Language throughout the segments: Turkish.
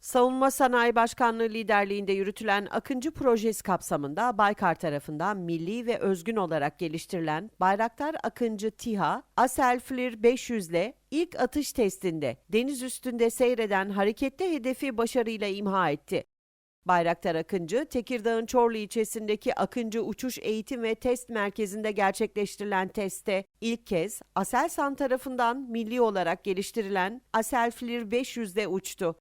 Savunma Sanayi Başkanlığı liderliğinde yürütülen Akıncı projesi kapsamında Baykar tarafından milli ve özgün olarak geliştirilen Bayraktar Akıncı TİHA, Asel Flir 500 ile ilk atış testinde deniz üstünde seyreden hareketli hedefi başarıyla imha etti. Bayraktar Akıncı, Tekirdağ'ın Çorlu ilçesindeki Akıncı Uçuş Eğitim ve Test Merkezi'nde gerçekleştirilen testte ilk kez Aselsan tarafından milli olarak geliştirilen Aselflir 500'de uçtu.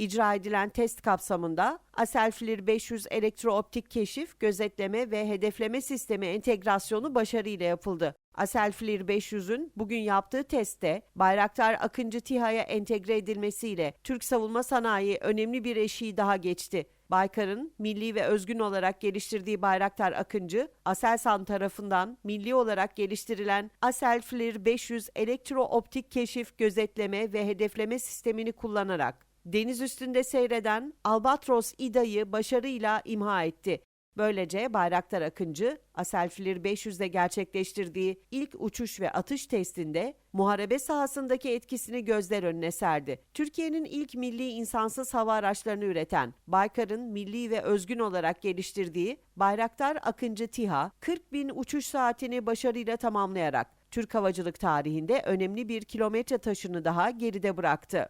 İcra edilen test kapsamında Aselflir 500 elektrooptik keşif, gözetleme ve hedefleme sistemi entegrasyonu başarıyla yapıldı. Aselflir 500'ün bugün yaptığı testte Bayraktar Akıncı TİHA'ya entegre edilmesiyle Türk savunma sanayi önemli bir eşiği daha geçti. Baykar'ın milli ve özgün olarak geliştirdiği Bayraktar Akıncı, Aselsan tarafından milli olarak geliştirilen Aselflir 500 elektrooptik keşif, gözetleme ve hedefleme sistemini kullanarak deniz üstünde seyreden Albatros İDA'yı başarıyla imha etti. Böylece Bayraktar Akıncı, Aselflir 500'de gerçekleştirdiği ilk uçuş ve atış testinde muharebe sahasındaki etkisini gözler önüne serdi. Türkiye'nin ilk milli insansız hava araçlarını üreten Baykar'ın milli ve özgün olarak geliştirdiği Bayraktar Akıncı TİHA, 40 bin uçuş saatini başarıyla tamamlayarak Türk havacılık tarihinde önemli bir kilometre taşını daha geride bıraktı.